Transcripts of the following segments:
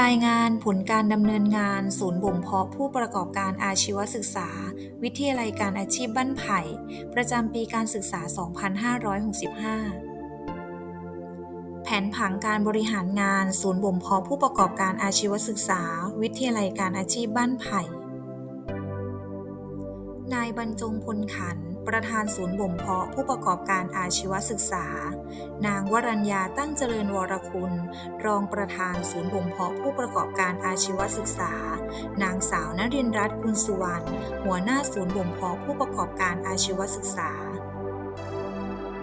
รายงานผลการดำเนินงานศูนย์บ่มเพาะผู้ประกอบการอาชีวศึกษา วิทยาลัยการอาชีพบ้านไผ่ ประจำปีการศึกษา 2565 แผนผังการบริหารงานศูนย์บ่มเพาะผู้ประกอบการอาชีวศึกษา วิทยาลัยการอาชีพบ้านไผ่ นายบรรจงพลขันธ์ ประธานศูนย์บ่มเพาะผู้ประกอบการอาชีวศึกษา นางวรัญญาตั้งเจริญวรคุณ รองประธานศูนย์บ่มเพาะผู้ประกอบการอาชีวศึกษา นางสาวนรินรัตน์กุลสุวรรณหัวหน้าศูนย์บ่มเพาะผู้ประกอบการอาชีวศึกษา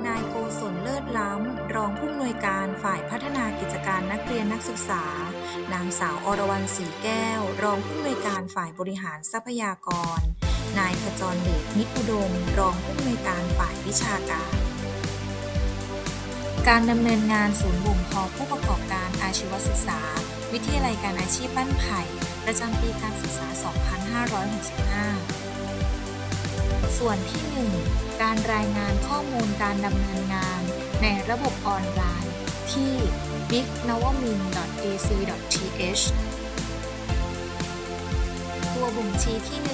นายโกศลเลิศล้ำ รองผู้อำนวยการฝ่ายพัฒนากิจการนักเรียนนักศึกษา นางสาวอรวรรณศรีแก้ว รองผู้อำนวยการฝ่ายบริหารทรัพยากร นายขจรเดชมิตรอุดม รองผู้อำนวยการฝ่ายวิชาการ การดำเนินงานศูนย์บ่มเพาะผู้ประกอบการอาชีวศึกษา วิทยาลัยการอาชีพบ้านไผ่ประจำปีการศึกษา 2565 ส่วนที่ 1 การรายงานข้อมูลการดำเนินงานในระบบออนไลน์ ที่ bignawmin.ac.th ตัวบ่งชี้ที่1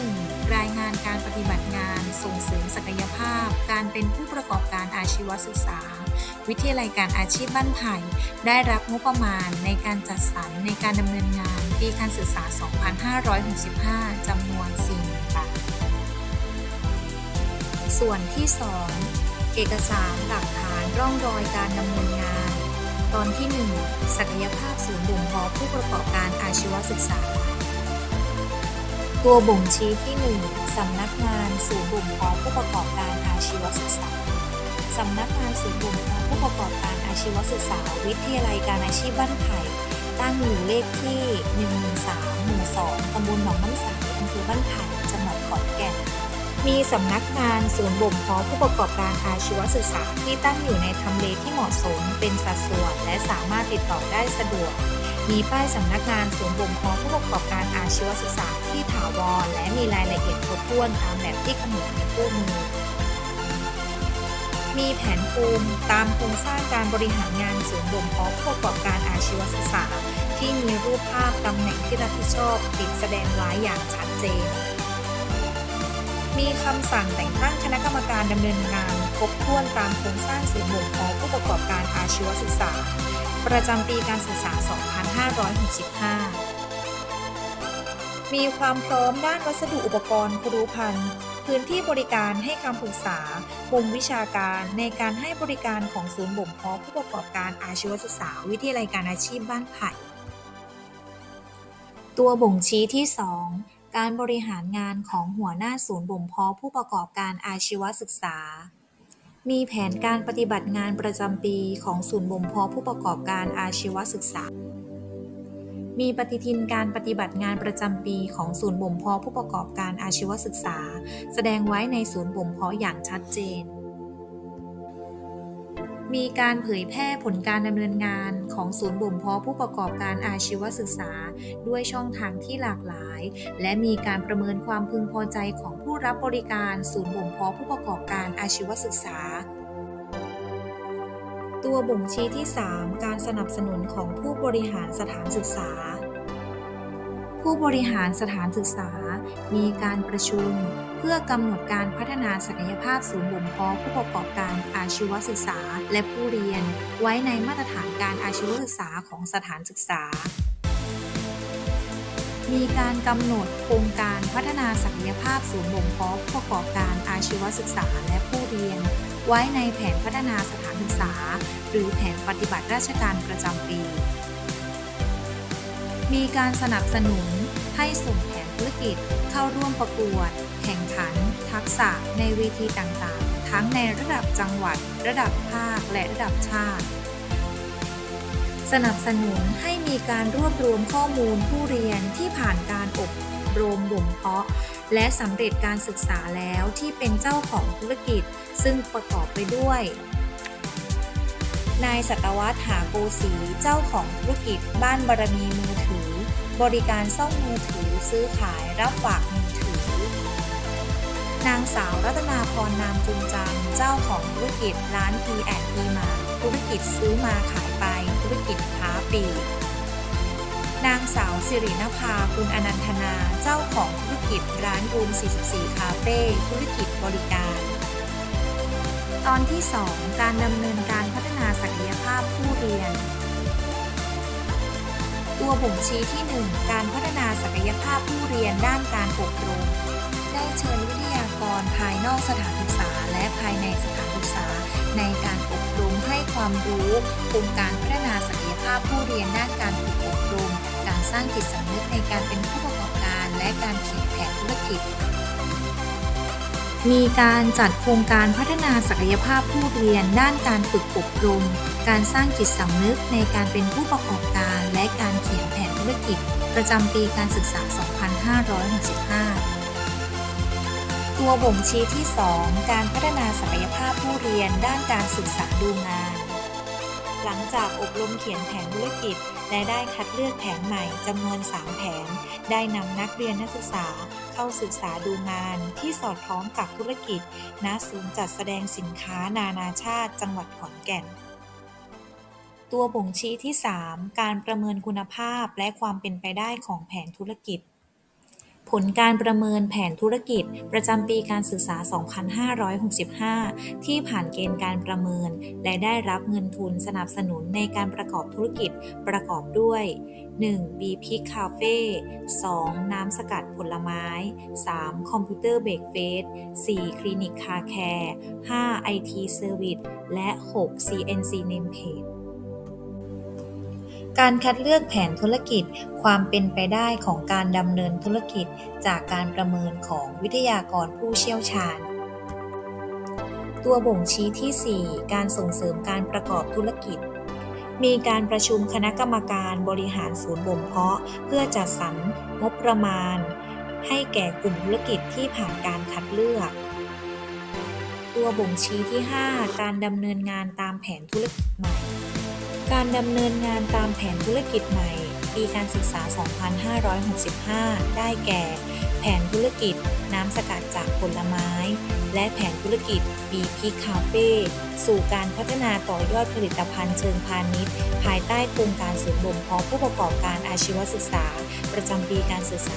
รายงานการปฏิบัติงาน ส่งเสริมศักยภาพ การเป็นผู้ประกอบการอาชีวศึกษา วิทยาลัยการอาชีพบ้านไผ่ได้รับงบประมาณในการจัดสรรในการดำเนินงานปีการศึกษา 2565 จำนวน4บาท ส่วนที่ 2 เอกสารหลักฐานร่องรอยการดำเนินงาน ตอนที่ 1 ศักยภาพศูนย์บ่มเพาะผู้ประกอบการอาชีวศึกษา ตัวบ่งชี้ที่ 1 สำนักงานศูนย์บ่มเพาะผู้ประกอบการอาชีวศึกษา สำนักงานศูนย์บ่มเพาะผู้ประกอบการอาชีวศึกษา วิทยาลัยการอาชีพบ้านไผ่ตั้งอยู่เลขที่ 113หมู่2ตำบลหนองน้ำใสอำเภอบ้านไผ่จังหวัดขอนแก่น มีสำนักงานศูนย์บ่มเพาะผู้ประกอบการอาชีวศึกษาที่ตั้งอยู่ในทำเลที่เหมาะสมเป็นสัดส่วนและสามารถติดต่อได้สะดวก มีป้ายสำนักงานศูนย์บ่มเพาะผู้ประกอบการอาชีวศึกษาที่ถาวร และมีรายละเอียดครบถ้วนตามแบบที่กำหนดในคู่มือ มีแผนภูมิตามโครงสร้างการบริหารงานศูนย์บ่มเพาะผู้ประกอบการอาชีวศึกษา ที่มีรูปภาพตำแหน่งที่รับผิดชอบติดแสดงไว้อย่างชัดเจน มีคำสั่งแต่งตั้งคณะกรรมการดำเนินงานครบถ้วนตามโครงสร้างศูนย์บ่มเพาะผู้ประกอบการอาชีวศึกษา ประจำปีการศึกษา 2565 มีความพร้อมด้านวัสดุอุปกรณ์ครูพันธ์พื้นที่บริการให้คำปรึกษามุมวิชาการในการให้บริการของศูนย์บ่มเพาะผู้ประกอบการอาชีวศึกษาวิทยาลัยการอาชีพบ้านไผ่ ตัวบ่งชี้ที่ 2 การบริหารงานของหัวหน้าศูนย์บ่มเพาะผู้ประกอบการอาชีวศึกษา มีแผนการปฏิบัติงานประจำปีของศูนย์บ่มเพาะผู้ประกอบการอาชีวศึกษา มีปฏิทินการปฏิบัติงานประจำปีของศูนย์บ่มเพาะผู้ประกอบการอาชีวศึกษา แสดงไว้ในศูนย์บ่มเพาะอย่างชัดเจน มีการเผยแพร่ผลการดำเนินงานของศูนย์บ่มเพาะผู้ประกอบการอาชีวศึกษา ด้วยช่องทางที่หลากหลาย และมีการประเมินความพึงพอใจของผู้รับบริการศูนย์บ่มเพาะผู้ประกอบการอาชีวศึกษา ตัวบ่งชี้ที่ 3 การสนับสนุนของผู้บริหารสถานศึกษา ผู้บริหารสถานศึกษา มีการประชุม เพื่อกำหนดการพัฒนาศักยภาพศูนย์บ่มเพาะผู้ประกอบการอาชีวศึกษา และผู้เรียน ไว้ในมาตรฐานการอาชีวศึกษาของสถานศึกษา มีการกำหนดโครงการพัฒนาศักยภาพศูนย์บ่มเพาะผู้ประกอบการอาชีวศึกษาและผู้เรียน ไว้ในแผนพัฒนาสถานศึกษา หรือแผนปฏิบัติราชการประจำปี มีการสนับสนุนให้ส่งแผนธุรกิจเข้าร่วมประกวด แข่งขัน ทักษะในเวทีต่างๆ ทั้งในระดับจังหวัด ระดับภาค และระดับชาติ สนับสนุนให้มีการรวบรวมข้อมูลผู้เรียนที่ผ่านการอบรมบ่มเพาะ และสำเร็จการศึกษาแล้วที่เป็นเจ้าของธุรกิจ ซึ่งประกอบไปด้วย นายสัตวัฒหาโกสีเจ้าของธุรกิจ บ้านบารมีมือถือ บริการซ่อมมือถือ ซื้อขายรับฝากมือถือ นางสาวรัตนาพรนามจุนจันเจ้าของธุรกิจร้าน P แอน P มาธุรกิจซื้อมาขายไปธุรกิจค้าปลีกนางสาวสิรินภาคุณอนันทนา เจ้าของธุรกิจร้านรูม 44 คาเฟ่ธุรกิจบริการ ตอนที่ 2 การดำเนินการพัฒนาศักยภาพผู้เรียน ตัวบ่งชี้ที่ 1 การพัฒนาศักยภาพผู้เรียนด้านการอบรมได้เชิญวิทยากรภายนอกสถานศึกษา และภายในสถานศึกษา ในการอบรมให้ความรู้โครงการพัฒนาศักยภาพผู้เรียนด้านการฝึกอบรม การสร้างจิตสำนึกในการเป็นผู้ประก และการเขียนแผนธุรกิจ มีการจัดโครงการพัฒนาศักยภาพผู้เรียน ด้านการฝึกอบรม การสร้างจิตสำนึกในการเป็นผู้ประกอบการและการเขียนแผนธุรกิจ ประจำปีการศึกษา 2565ตัวบ่งชี้ที่ 2 การพัฒนาศักยภาพผู้เรียนด้านการศึกษาดูงาน หลังจากอบรมเขียนแผนธุรกิจ และได้คัดเลือกแผนใหม่จำนวน 3 แผน ได้นำนักเรียนนักศึกษาเข้าศึกษาดูงานที่สอดคล้องกับธุรกิจ ณ ศูนย์จัดแสดงสินค้านานาชาติจังหวัดขอนแก่น ตัวบ่งชี้ที่ 3 การประเมินคุณภาพและความเป็นไปได้ของแผนธุรกิจ ลการประเมินแผนธุรกิจ ประจำปีการศึกษา 2565 ที่ผ่านเกณฑ์การประเมิน และได้รับเงินทุนสนับสนุนในการประกอบธุรกิจประกอบด้วย 1. b p i c Cafe 2. น้ำสกัดผลไม้ 3. คอมพิวเตอร์เบรกเฟส 4. คลินิกคาแคร์ 5. IT Service และ 6. CNC Nameplate การคัดเลือกแผนธุรกิจ ความเป็นไปได้ของการดำเนินธุรกิจ จากการประเมินของวิทยากรผู้เชี่ยวชาญ ตัวบ่งชี้ที่ 4 การส่งเสริมการประกอบธุรกิจ มีการประชุมคณะกรรมการบริหารศูนย์บ่มเพาะ เพื่อจัดสรรงบประมาณ ให้แก่กลุ่มธุรกิจที่ผ่านการคัดเลือกตัวบ่งชี้ที่ 5 การดำเนินงานตามแผนธุรกิจใหม่ การดำเนินงานตามแผนธุรกิจใหม่ ปีการศึกษา 2565 ได้แก่ แผนธุรกิจน้ำสกัดจากผลไม้ และแผนธุรกิจ b p Cafe สู่การพัฒนาต่อยอดผลิตภัณฑ์เชิงพาณิชย์ ภายใต้โครงการศูนย์บ่มเพาะผู้ประกอบการอาชีวศึกษา ประจำปีการศึกษา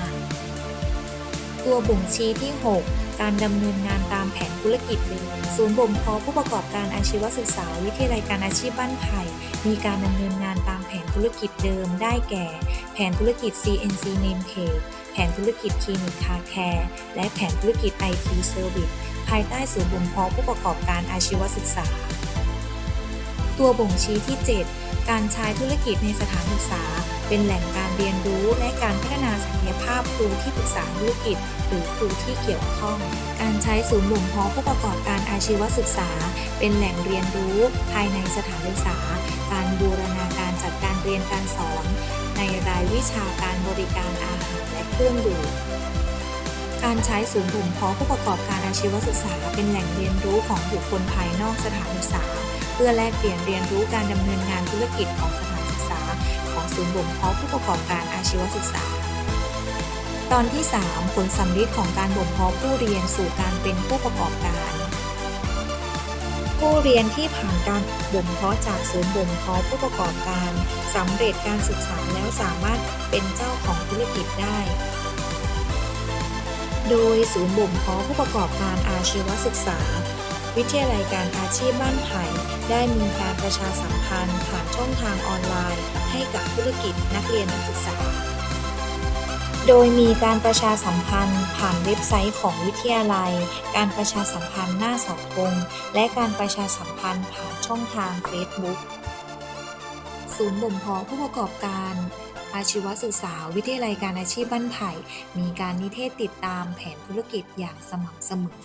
2565 ตัวบ่งชี้ที่ 6 การดำเนินงานตามแผนธุรกิจเดิมศูนย์บ่มเพาะผู้ประกอบการอาชีวศึกษา วิทยาลัยการอาชีพบ้านไผ่มีการดำเนินงานตามแผนธุรกิจเดิมได้แก่ แผนธุรกิจ CNC Nameplate แผนธุรกิจคลินิกคาแคร์และแผนธุรกิจ IT Service ภายใต้ศูนย์บ่มเพาะผู้ประกอบการอาชีวศึกษา ตัวบ่งชี้ที่ 7 การใช้ธุรกิจในสถานศึกษา เป็นแหล่งการเรียนรู้และการพัฒนาศักยภาพครูที่ปรึกษาธุรกิจ หรือครูที่เกี่ยวข้อง การใช้ศูนย์บ่มเพาะผู้ประกอบการอาชีวศึกษา เป็นแหล่งเรียนรู้ภายในสถานศึกษา การบูรณาการจัดการเรียนการสอน ในรายวิชาการบริการอาหารและเครื่องดื่มการใช้ศูนย์บ่มเพาะผู้ประกอบการอาชีวศึกษา เป็นแหล่งเรียนรู้ของบุคคลภายนอกสถานศึกษา เพื่อแลกเปลี่ยนเรียนรู้การดำเนินงานธุรกิจของสถานศึกษา ของศูนย์บ่มเพาะผู้ประกอบการอาชีวศึกษา ตอนที่ 3 ผลสัมฤทธิ์ของการบ่มเพาะผู้เรียนสู่การเป็นผู้ประกอบการ ผู้เรียนที่ผ่านการบ่มเพาะจากศูนย์บ่มเพาะผู้ประกอบการสำเร็จการศึกษาแล้วสามารถเป็นเจ้าของธุรกิจได้โดยศูนย์บ่มเพาะผู้ประกอบการอาชีวศึกษา วิทยาลัยการอาชีพบ้านไผ่ได้มีการประชาสัมพันธ์ผ่านช่องทางออนไลน์ ให้กับธุรกิจนักเรียนนักศึกษา โดยมีการประชาสัมพันธ์ผ่านเว็บไซต์ของวิทยาลัย การประชาสัมพันธ์หน้าเสาธงและการประชาสัมพันธ์ผ่านช่องทาง Facebook ศูนย์บ่มเพาะผู้ประกอบการ อาชีวศึกษาวิทยาลัยการอาชีพบ้านไผ่มีการนิเทศติดตามแผนธุรกิจอย่างสม่ำเสมอ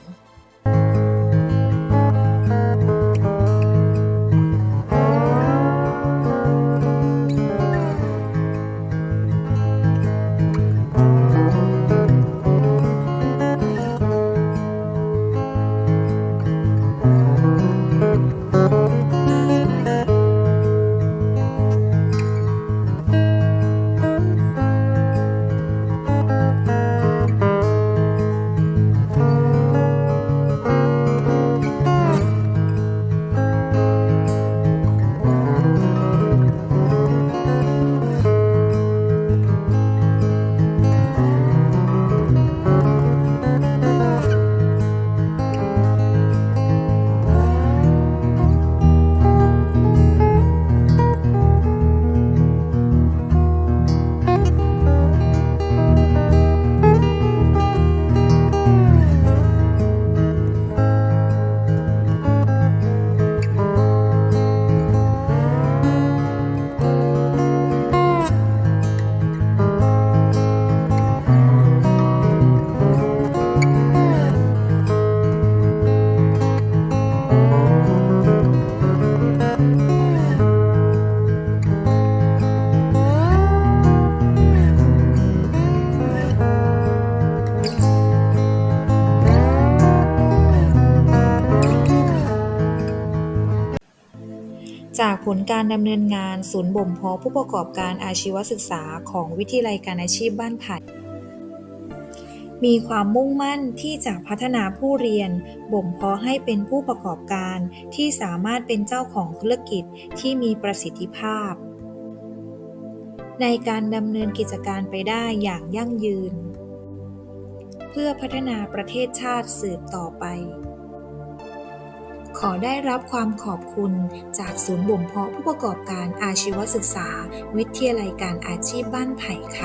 จากผลการดำเนินงานศูนย์บ่มเพาะผู้ประกอบการอาชีวศึกษาของวิทยาลัยการอาชีพบ้านไผ่มีความมุ่งมั่นที่จะพัฒนาผู้เรียน บ่มเพาะให้เป็นผู้ประกอบการที่สามารถเป็นเจ้าของธุรกิจที่มีประสิทธิภาพ ในการดำเนินกิจการไปได้อย่างยั่งยืน เพื่อพัฒนาประเทศชาติสืบต่อไป ขอได้รับความขอบคุณจากศูนย์บ่มเพาะผู้ประกอบการอาชีวศึกษา วิทยาลัยการอาชีพบ้านไผ่ค่ะ